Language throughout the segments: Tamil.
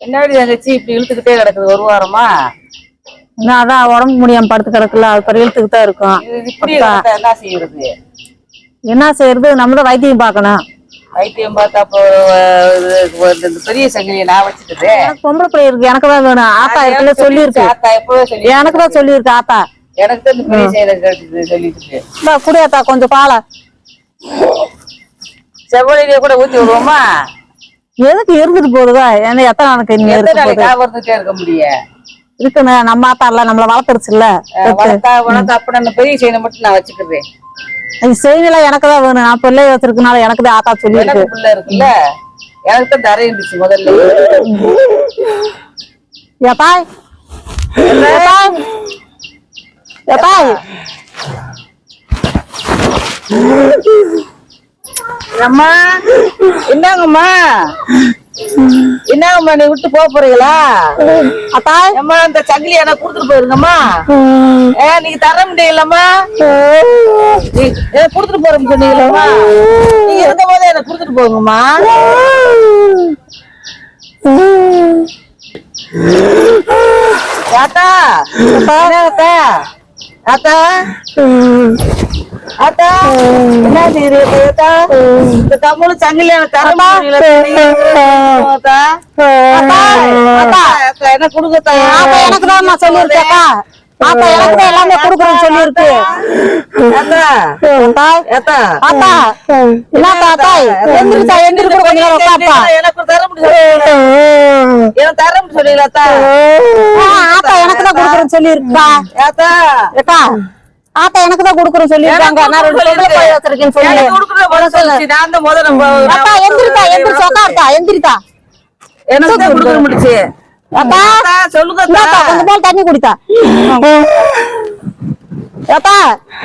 என்னடி தங்கச்சி இப்படி இழுத்துக்கிட்டே கிடக்குது? ஒரு வாரமா? நான் அதான் உடம்பு முடியாம படுத்து கிடக்குல. அது பிறகு இழுத்துக்கு தான் இருக்கும். இது இப்படி இருந்தா என்ன செய்யறது? என்ன செய்யறது? நம்ம தான் வைத்தியம் பார்க்கணும். வைத்தியம் பார்த்தா அப்போ இது, இந்த பெரிய சங்கிலியை நான் எனக்கு பொம்பளை பிள்ளை இருக்கு. எனக்கு தான் வேணும். ஆத்தா இருக்குல்ல சொல்லியிருக்கு. ஆத்தா எப்பவே சொல்லி எனக்கு தான் சொல்லியிருக்கு ஆத்தா. எனக்கு தான் இந்த பெரிய செயலை சொல்லிட்டு இந்தா குடி ஆத்தா கொஞ்சம் பாலை. செவ்வழியிலே கூட ஊத்தி விடுவோமா? எதுக்கு இருந்துட்டு போகுதா ஏன்னா எத்தனை நாளைக்கு இங்க எத்தனை இருக்க இருக்க முடியும் இருக்குன்னு நம்ம ஆத்தா இல்ல நம்மள வளர்த்துருச்சுல்ல வளர்த்தா வளர்த்தா அப்படி அந்த பெரிய செயலை மட்டும் நான் வச்சுக்கிறேன். அது செய்யல எனக்கு தான் வேணும். நான் பிள்ளை வச்சிருக்கனால எனக்கு தான் ஆத்தா சொல்லியிருக்கு. எனக்கு புள்ள இருக்குல்ல? எனக்கு தான் தர இருந்துச்சு முதல்ல. ஏத்தாய் ஏத்தாய் ஏத்தாய் அம்மா என்னங்கம்மா என்னங்கம்மா நீ விட்டு போக போறீங்களா? அத்தாய் அம்மா அந்த சங்கிலி எனக்கு கொடுத்துட்டு போயிருங்கம்மா. ஏ நீங்க தர முடியலம்மா. நீ கொடுத்துட்டு போறேன்னு சொன்னீங்களம்மா நீங்க இருந்த போதே எனக்கு கொடுத்துட்டு போங்கம்மா. ஆத்தா ஆத்தா ஆத்தா ஆத்தா என்ன செய்யுது ஆத்தா? இந்த கம்முனு சங்கிலி ஆத்தா ஆத்தா ஆத்தா ஆத்தா, என்ன கொடுக்கத்தா ஆத்தா எனக்கு தான் சொல்லியிருக்கேக்கா ஆத்தா. எனக்கு எல்லாமே கொடுக்குறேன்னு சொல்லியிருக்கு. ஆத்தா ஆத்தா என்னத்தா அத்தாய் எந்திரிச்சா எந்திரிச்சு கொஞ்ச நேரம் உட்காப்பா எனக்கு தர முடியும் எனக்கு தர முடியும் சொல்லீங்களாத்தா ஆத்தா எனக்கு தான் கொடுக்குறேன்னு சொல்லியிருக்கா. ஏக்கா ஆத்தா எனக்கு தான் நான் ரெண்டு பிள்ளை வச்சிருக்கேன்னு சொல்லி எனக்கு கொடுக்குற பதில் சொல்லுச்சு. நான் தான் முதல்ல போ- அத்தா எந்திரித்தா எந்திரிச்சு உட்காருத்தா எந்திரித்தா எனக்கு தான் கொடுக்குற முடிச்சு. அத்தா, சொல்லுங்க. இந்தாத்தா கொஞ்சம் போல் தண்ணி குடித்தா. ஏத்தா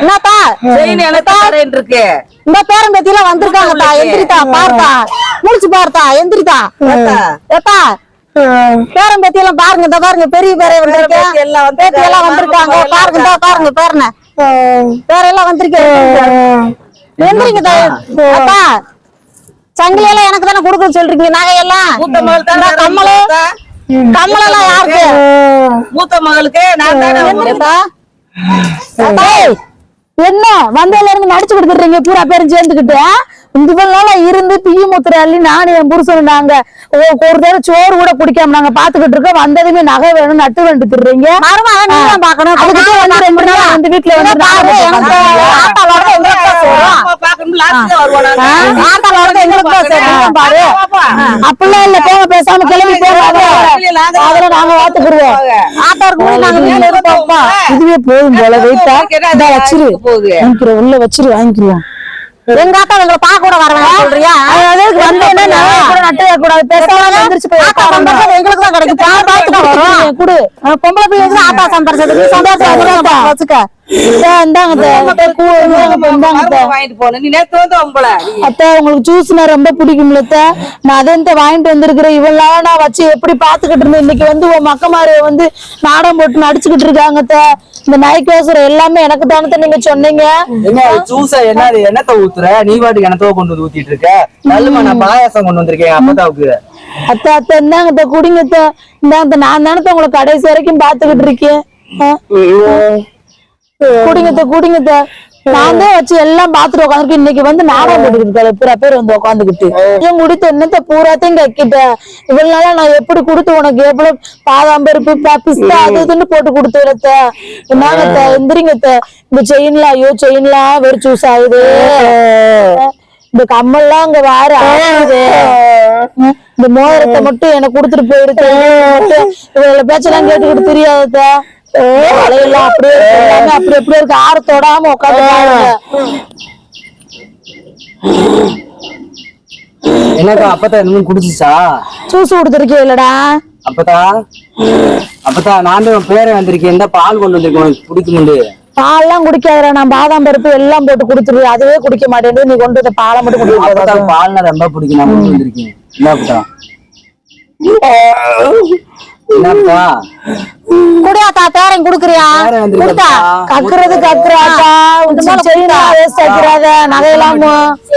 என்னத்தா செயின் தரேன் இருக்கு. இந்த எந்திரித்தா பார்த்தா முடிச்சு. பார்த்தா எந்திரித்தா ஏத்தா. பேரன் பேத்தியெல்லாம் பாருங்க இந்த பாருங்க பெரிய பேரை வந்திருக்கேன் பேத்தி எல்லாம். பேத்தி எல்லாம் வந்திருக்காங்க. பாருங்க இந்த பாருங்க. பேரன. பேரெல்லாம் வந்திருக்கேன் எந்திரிங்க. அத்தா சங்கிலி எல்லாம் எனக்கு தானே கொடுக்க சொல்றீங்க தானே இந்த கம்மலு. கம்மல் எல்லாம் யாருக்கு? மூத்த மகளுக்கு நான் தானே என்ன? வந்ததுல இருந்து நடிச்சு கொடுத்துறீங்க பூரா பேரும் சேர்ந்துக்கிட்டு இவ்வளவு நாளா இருந்து பிய முத்திர அள்ளி நானும் என் புருஷன் நாங்க ஒரு தடவை சோறு கூட குடிக்காம நாங்க பாத்துக்கிட்டு இருக்கோம். வந்ததுமே நகை வேணும் நட்டு வேண்டு திடுறீங்க பாக்கணும் வந்து வீட்டுல வந்து. அப்படிலாம் இல்ல போங்க பேசாம கிளம்பி போகாத நாங்க வாத்துக்குருவோம் ஆத்தாருக்கு முன்னாடி நாங்க வீட்டுல இருப்போம்ப்பா இதுவே போதும் போல. வெயிட்டா? இந்தா வச்சிரு. வாங்கிக்கிறோம். உள்ள வச்சிரு வாங்கிக்கிறோம். எங்க எங்களை பாக்க கூட வரவேன் சொல்றியா? வந்தேன்னா நட்டு வைக்க கூடாது. பேசாம எந்திரிச்சு போய் ஆத்தா சந்தோஷம் எங்களுக்கு தான் கிடைக்கும் பா பாத்துக்க வரும். குடு. அஹ் பொம்பளை பிள்ளைங்க சந்தோஷம். நீ சந்தோஷம். வச்சுக்க. உங்களுக்கு ஜூஸ்னா ரொம்ப பிடிக்கும்ல அத்தை. நான் அதை வாங்கிட்டு வந்திருக்கிறேன். இவெல்லாம் நான் வச்சு எப்படி பாத்துக்கிட்டு இருந்தேன். இன்னைக்கு வந்து உன் மக்கமாரு வந்து நாடகம் போட்டு நடிச்சுக்கிட்டு இருக்காங்க அத்தை. இந்த நாய்க்கோசரம் எல்லாமே எனக்கு தானத்தை நீங்க சொன்னீங்க. என்ன ஜூஸ என்ன என்னத்த ஊத்துற? நீ பாட்டுக்கு என்னத்தோ கொண்டு வந்து ஊத்திட்டு இருக்க. நல்லமா நான் பாயாசம் கொண்டு வந்திருக்கேன் அப்பதாவுக்கு அத்தை அத்தை இந்தாங்க அத்தை குடிங்க அத்தை. இந்தாங்க நான் தானத்தை உங்களை கடைசி வரைக்கும் பாத்துக்கிட்டு இருக்கேன். ஆ? குடிங்க அத்தை குடிங்க அத்தை நான் தான் வச்சு எல்லாம் பாத்துட்டு உட்காந்துருக்கு இன்னைக்கு வந்து நாடகம் போட்டுக்கிட்டு பூரா பேர் வந்து உட்காந்துக்கிட்டு ஏன் குடித்த என்னத்த பூராத்தையும் இவ்வளவு நாளா நான் எப்படி கொடுத்து உனக்கு எவ்வளவு பாதாம் பருப்பு பிஸ்தா அது இதுன்னு போட்டு கொடுத்துருத்த என்னங்க அத்தை, எந்திரிங்க அத்தை. இந்த செயின்ல ஐயோ செயின்லாம் வெறும் சூஸ் ஆகுது. இந்த கம்மல்லாம் அங்க வார. ஆகுது இந்த மோதிரத்தை மட்டும் எனக்கு கொடுத்துட்டு போயிருக்கு இவங்கள பேச்செல்லாம் கேட்டுக்கிட்டு தெரியாத அப்படியே இருக்கு. அப்படி ஆறு தொடாம உட்காந்து என்னக்கா அப்பத்தா இன்னும் குடிச்சிச்சா? ஜூஸ் கொடுத்துருக்கே இல்லடா அப்பதா அப்பதா நான் தான் உன் பேரை வந்திருக்கேன். இந்த பால் கொண்டு வந்திருக்கேன். உனக்கு பிடிக்குமுண்டு பால்லாம் குடிக்காதடா. நான் பாதாம் பருப்பு எல்லாம் போட்டு கொடுத்துரு அதுவே குடிக்க மாட்டேன். நீ கொண்டு வந்த பாலை மட்டும் குடிக்க பால்னா ரொம்ப பிடிக்கும். நான் கொண்டு வந்திருக்கேன். என்ன அப்பதா என்னப்பா? குடியாத்தா பேரன் குடுக்குறியா? பேரன் வந்திருக்கா? குடுத்தா? கக்குறது கக்குறாத்தா செயினா வேஸ்ட் ஆக்கிறாத நகையெல்லாம்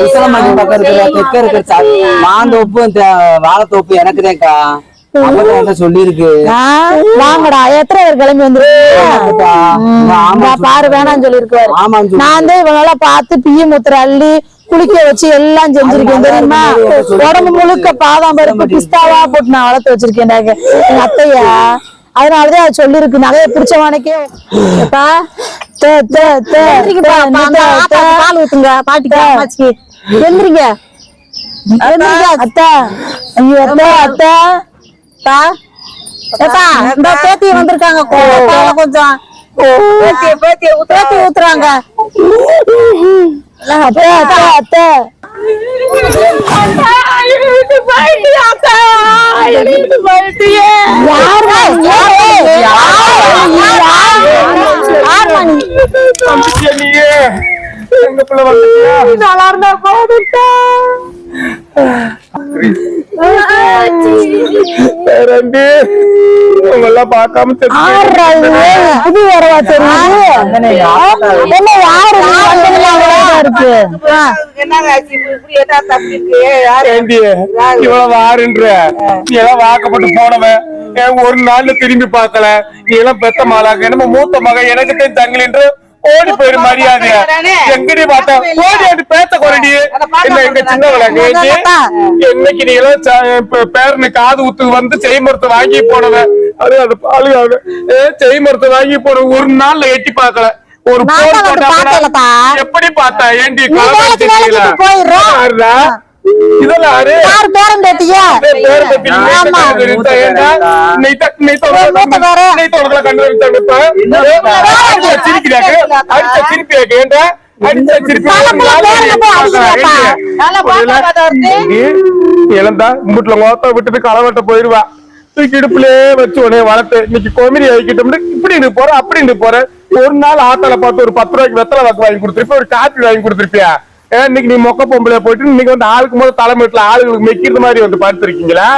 உசலமாட்டி பக்கம் இருக்கிற தெக்க இருக்கிற சா- மாந்தோப்பு இந்த வாழைத்தோப்பு ஆ, வாங்கடா. எத்தனை பேர் கிளம்பி வந்துருக்கீங்க? ஆமா பாரு வேணாம்னு சொல்லி நான் தான் இவனால பார்த்து பிய முத்திர அள்ளி குளிக்க வச்சு எல்லாம் செஞ்சிருக்கேன் தெரியுமா? உடம்பு முழுக்க பாதாம் பருப்பு பிஸ்தாவா போட்டு நான் வளர்த்து வச்சிருக்கேன் எங்க அத்தையா? அதனாலதான் அது சொல்லிருக்கு நகைய பிடிச்சவனுக்கே எப்பா? பால் ஊத்துங்க. பாட்டிக்கு எந்திரிங்க. அத்தா. ஐயோ அத்தா அத்தா. ஏப்பா இந்த பேத்தி வந்திருக்காங்க. கொஞ்சம். பேத்தி பேத்தி பேத்தி ஊத்துறாங்க. அத்தை அத்தை. அத்தை நல்லா இருந்தா போதுட்டா உங்க எல்லாம் பார்க்காம ஆடுறா இது புது வரவா தெரியுது. என்ன யாரு? இருக்கு? இவ்வளவு ஆறுன்ற. நீ எல்லாம் வாக்கப்பட்டு போனவன். ஏன் ஒரு நாள்ல திரும்பி பார்க்கல? நீ எல்லாம் பெத்த மாலாக்க என்னமோ மூத்த மகன். எனக்கு தங்கலின்று ஓடி போயிரு மரியாதைய? எங்கடி பார்த்தா? ஓடி அது பேத்த குறடி. என்ன எங்க சின்னவள நேத்தி என்னைக்கு நீ எல்லாம் ச- ப- பேரனு காது ஊத்து வந்து செய்மரத்தை வாங்கி போனவன் அது அது. பாலுகாக ஏ செய்மரத்தை வாங்கி போன ஒரு நாள்ல எட்டி பார்க்கல. ஒரு போன் போட்டா. எப்படி பார்த்தா? ஏண்டி போயிடுற. யாரு? பேரம் பேத்தியா? ஆமா. இழந்தா முட்டுல மொத்த விட்டுட்டு களவட்ட போயிருவா. தூக்கி இடுப்புலயே வச்சு உடனே வளர்த்து இன்னைக்கு கோமிரி ஆகிக்கிட்டோம்னு இப்படி இருந்து போற அப்படி போற. ஒரு நாள் ஆத்தால பார்த்து ஒரு பத்து ரூபாய்க்கு வெத்தலை வாக்கு வாங்கி கொடுத்துருப்பியா? ஒரு காப்பி வாங்கி கொடுத்துருப்பியா? ஏன் இன்னைக்கு நீ மொக்க பொம்பளை போயிட்டு இன்னைக்கு வந்து ஆளுக்கு போது தலைமைட்டுல ஆளுங்களுக்கு மெக்கிறது மாதிரி வந்து படுத்திருக்கீங்களா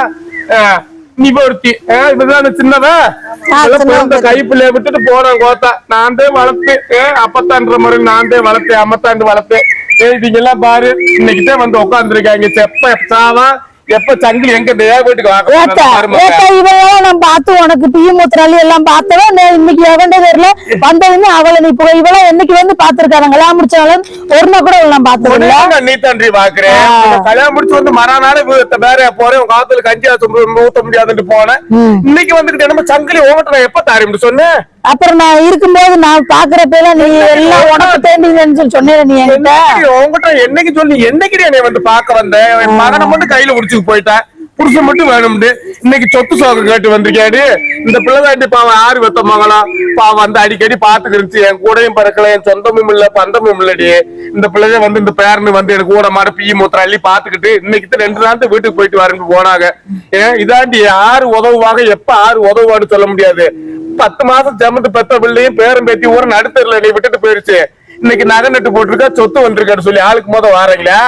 நீ ஒருத்தி இதுதான் இதெல்லாம் பிறந்த கைப்பிள்ளைய விட்டுட்டு போறேன் கோத்தா. நான் தான் வளர்த்து அப்பத்தான்ற மாதிரி நான் தான் வளர்த்தேன் அம்மத்தாண்டு வளர்த்தேன். இவங்க எல்லாம் பாரு இன்னைக்கு தான் வந்து உட்காந்துருக்காங்க செப்ப சாவா. எப்ப சங்கிலி எங்க வீட்டுக்கு இவன் நான் பார்த்து உனக்கு பீ மூத்திராளி எல்லாம் பார்த்தவன் இன்னைக்கு எவன்டே தெரியல வந்ததுமே அவளை நீ இப்போ இவள என்னைக்கு வந்து பாத்துருக்காங்க கல்யாணம் முடிச்சவள ஒரு நாள் கூட நான் உடனே நீ தன்றி பாக்குறேன். கல்யாணம் முடிச்சு வந்து மறாநாள் வேற போறேன் உங்க காத்துல கஞ்சி ஊத்த முடியாதுன்னு போனேன். இன்னைக்கு வந்துட்டு என்ன சங்கிலி ஓட்ட நான் எப்ப தாரின்னு சொன்னேன்? அப்புறம் நான் இருக்கும்போது நான் பாக்குறப்ப நீ எல்லாம் உனக்கு தேண்டிங்கன்னு சொல்லி சொன்னேன் நீ என்கிட்ட. உன்கிட்ட என்னைக்கு சொல்லி என்னைக்கு என்னை வந்து பார்க்க வந்த? மகனை மட்டும் கையில புடிச்சுட்டு போயிட்டேன் புருஷன் மட்டும் வேணும்னு இன்னைக்கு சொத்து சோகம் கேட்டு வந்திருக்காரு இந்த பிள்ளைதாண்டி பாவம் ஆறு வெத்த மகளாம் பாவம் வந்து அடிக்கடி பாத்துக்கிருச்சு என் கூடயும் பறக்கல என் சொந்தமும் இல்ல பந்தமும் இல்லடி. இந்த பிள்ளைய வந்து இந்த பேரனு வந்து எனக்கு கூட மாட பீ மூத்திரம் அள்ளி பாத்துக்கிட்டு இன்னைக்கு ரெண்டு நாள் வீட்டுக்கு போயிட்டு வரேன்னு போனாங்க. ஏன்? இதாண்டி யாரு உதவுவாங்க எப்ப ஆறு உதவுவான்னு சொல்ல முடியாது. பத்து மாசம் ஜமந்து பெத்த பிள்ளையும் பேரம் பேத்தி ஊர நடுத்தரில் நீ விட்டுட்டு போயிருச்சு. இன்னைக்கு நகை நட்டு போட்டிருக்கா சொத்து வந்திருக்காரு சொல்லி ஆளுக்கு மொதல் வாரீங்களா.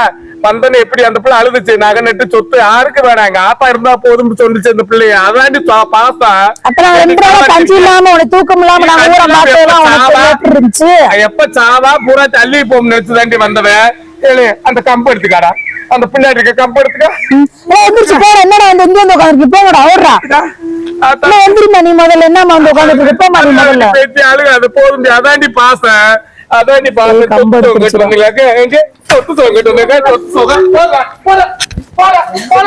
வந்தன எப்படி அந்த பிள்ளை அழுதுச்சு? நகை நட்டு சொத்து யாருக்கு வேணாம்? எங்க ஆப்பா இருந்தா போதும்னு சொல்லிச்சு அந்த பிள்ளைய. அதாண்டி பா- பாசம் அப்புறம் ரெண்டு நாளா கஞ்சி இல்லாம உனக்கு தூக்கம் இல்லாம நான் ஊரை பார்த்ததெல்லாம் உனக்கு எப்படி இருந்துச்சு எப்ப சாவா? பூரா தள்ளி போகும் நினைச்சு தாண்டி வந்தவன் அந்த கம்பு எடுத்துக்காடா. அந்த பிள்ளையாடி இருக்க கம்பு எடுத்துக்கா. என்னடா இந்த உட்காந்துருக்கு? போங்கடா ஓடுறா. எந்திரிம்மா நீ முதல்ல? என்னம்மா வந்து உட்காந்துருக்கு போமா நீ முதல்ல? பேத்தி அழுக அது போதும். அதாண்டி பாசம் அதாண்டி சொத்து எடுத்து சொங்கிட்டு வந்தீங்களாக்க எங்க போடா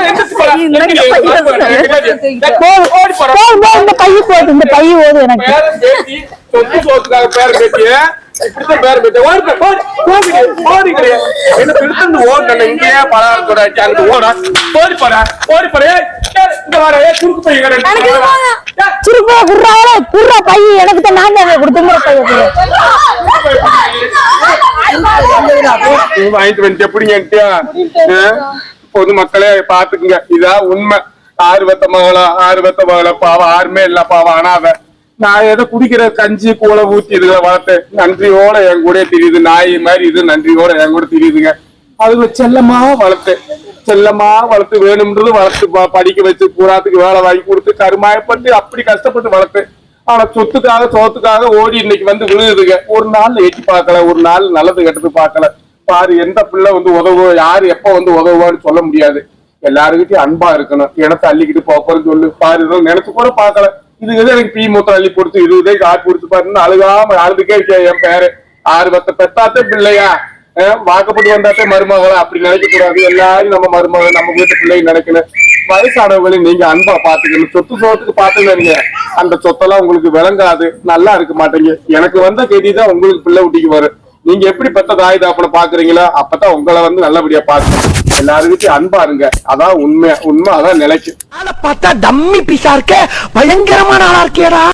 எந்திரிச்சு போடா. போதும் ஓடி போடா. போதும் போதும், இந்த பைய போகுது இந்த பைய ஓது எனக்கு. சொத்து சோத்துக்காக பேரன் பேத்திய இப்படிதான் பேரன் பேத்தி ஓடி போ, ஓடி ஓடி ஓடி கிடையாது என்ன பிடித்து ஓடணும் இங்கேயே கூட அங்க ஓடா ஓடி போடா ஓடி போடா. சுருப்பா குர்றாவல குர்றா பைய எனக்கு நான் தான் கொடுத்துங்கிற பைய வாங்கிட்டு வந்து எப்படிங்கன்ட்டியா பொதுமக்களே பாத்துக்குங்க இதான் உண்மை. ஆறு வெத்த மகளா ஆறு வெத்த மகளா பாவம். ஆறுமே இல்ல பாவம். அனாவ நான் எதை குடிக்கிற கஞ்சி கூளை ஊத்தி இதுல வளர்த்தேன் நன்றியோட என் கூட தெரியுது. நாய் மாதிரி இது நன்றியோட என் கூட தெரியுதுங்க. அதுல செல்லமா வளர்த்தேன். செல்லமா வளர்த்து வேணும்ன்றது வளர்த்து படிக்க வச்சு பூராத்துக்கு வேலை வாங்கி கொடுத்து கருமாயப்பட்டு அப்படி கஷ்டப்பட்டு வளர்த்தேன். ஆனா சொத்துக்காக சோத்துக்காக ஓடி இன்னைக்கு வந்து விழுகுதுங்க. ஒரு நாள் எட்டி பார்க்கல ஒரு நாள் நல்லது கெட்டது பார்க்கல. பாரு எந்த பிள்ளை வந்து உதவோ யாரு எப்ப வந்து உதவுவான்னு சொல்ல முடியாது. எல்லாருக்கிட்டையும் அன்பா இருக்கணும். இடத்த அள்ளிக்கிட்டு போறேன்னு சொல்லு. பாரு இதெல்லாம் நினைச்சு கூட பாக்கல இது எது எனக்கு பி மூத்திரம் அள்ளி கொடுத்து இது ரூபாய்க்கு ஆட்டி கொடுத்து பாருன்னு அழுகாம அழுதுக்கே என் பேரு. ஆறு பத்த பெத்தாத்தே பிள்ளையா. வாக்கப்பட்டு வந்தாத்தே மருமகளை அப்படி நினைக்க கூடாது எல்லாரும் நம்ம மருமகள் நம்ம வீட்டு பிள்ளைங்க நினைக்கணும். வயசானவங்களை நீங்க அன்பா பாத்துக்கணும் சொத்து சோத்துக்கு பாத்துக்கிறீங்க அந்த சொத்தெல்லாம் உங்களுக்கு விளங்காது. நல்லா இருக்க மாட்டீங்க. எனக்கு வந்த கெதி தான் உங்களுக்கு பிள்ளை ஊட்டிக்கு வரும். நீங்க எப்படி பெத்த தாய் தாப்பனை பாக்குறீங்களோ அப்பதான் உங்களை வந்து நல்லபடியா பாக்கணும் எல்லாருக்கிட்டையும் அன்பா இருங்க. அதான் உண்மை உண்மை அதான் நிலைக்கு பார்த்தா டம்மி பீஸா இருக்க. பயங்கரமான ஆளா இருக்கேடா.